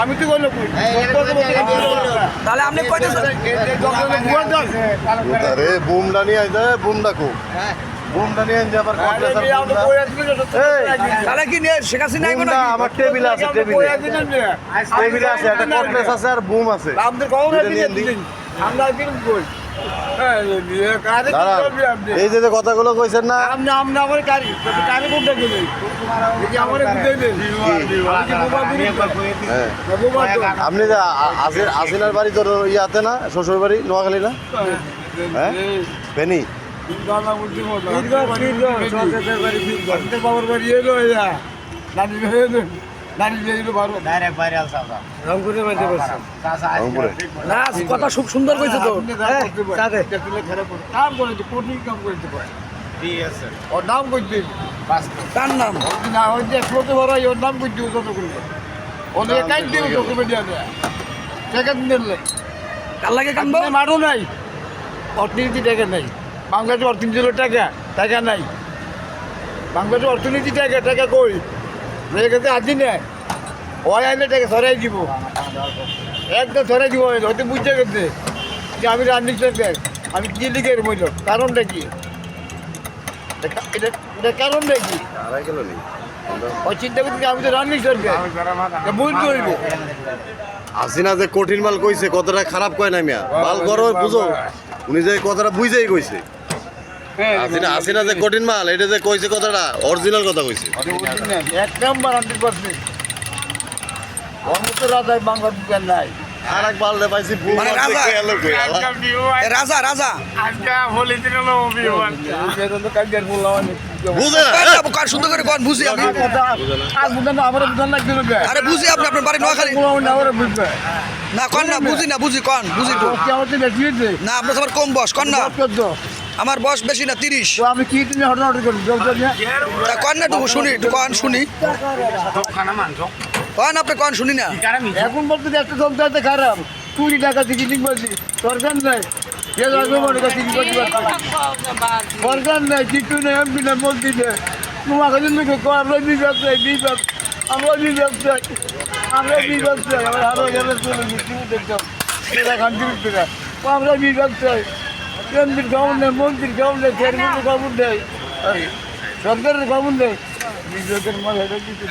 আমি তো বলল তাহলে আপনি কইতেছেন রে বুমটা নিয়ে আইতে বুমডা কো নিয়ে আবার তাহলে কি নিয়ে শেখ হাসিনা আইবো না আমার টেবিল আছে টেবিল। টেবিল আছে একটা আছে আর বুম আছে। আপনি কখন আমরা কিরম কই এই যে কথাগুলো কইছেন না আপনি আপনি আমার কারি কারি কোনটা হ্যাঁ আপনি আসিনার বাড়ি তোর ইয়াতে না শ্বশুর বাড়ি নোয়াখালী না হ্যাঁ ফেনি বাবার বাড়ি এলো কথা খুব সুন্দর কইছে তো। কাম করে কোটি কাম করতে পারে। ওর নাম করতে তার নাম? না ওই যে ফ্লোতে ভরা ওর নাম করতে কত করলে ওদের কাজ দিয়ে ডকুমেন্ট দেওয়া সেকেন্ড দিলে। কার লাগে কানবো? মারো নাই। অর্থনীতি টাকা নাই। বাংলাদেশের অর্থনীতি হলো টাকা টাকা নাই। বাংলাদেশের অর্থনীতি টাকা টাকা কই? গেছে আজি না ওই আইলে সরাই দিব। একদম সরাই দিব হয়তো বুঝতে গেছে যে আমি আমি কি লিখে বলল কারণটা কি? এটা- কারণটা কি? ওই চিন্তা আমি যে কঠিন মাল কইছে কতটা খারাপ কয় না মিয়া? মাল করো বুঝো? উনি যে কথাটা বুঝেই কইছে। আসিনা আসিনা যে কঠিন মাল এটা যে কইছে কথাটা অরিজিনাল কথা কইছে। এক নাম্বার হান্ড্রেড পার্সেন্ট রাজায় বাংলা দোকান নাই। আর এক মাল পাইছি বুম মারছে রাজা। খেয়ালো কই আলা। এ রাজা রাজা। না কর? না, কর সুন্দর করে কর বুঝি আমি? আমার বুঝান লাগবে না আরে বুঝি আপনি আপনার বাড়ি নোয়াখালী। না কর না বুঝি না বুঝি কন বুঝি তো না আপনার সবার কম বস কর না? আমার বয়স বেশি না তিরিশ। আমি কি কন না একটু শুনি একটু কন শুনি। কন আপনি কন শুনি না। এখন বলতে একটা হতে খারাপ। কুড়ি টাকা টিকিটিং বলছি সরকার নাই। নাই কিছু নেই এমপি না বলছি যে তোমাকে জন্য আমরা গেলে চলে গেছি। দেখতাম টাকা এমপির খবর নেই মন্ত্রীর খবর নেই চেয়ারম্যানের খবর নেই সরকারের খবর নেই নিজেদের মাঝে কিছু।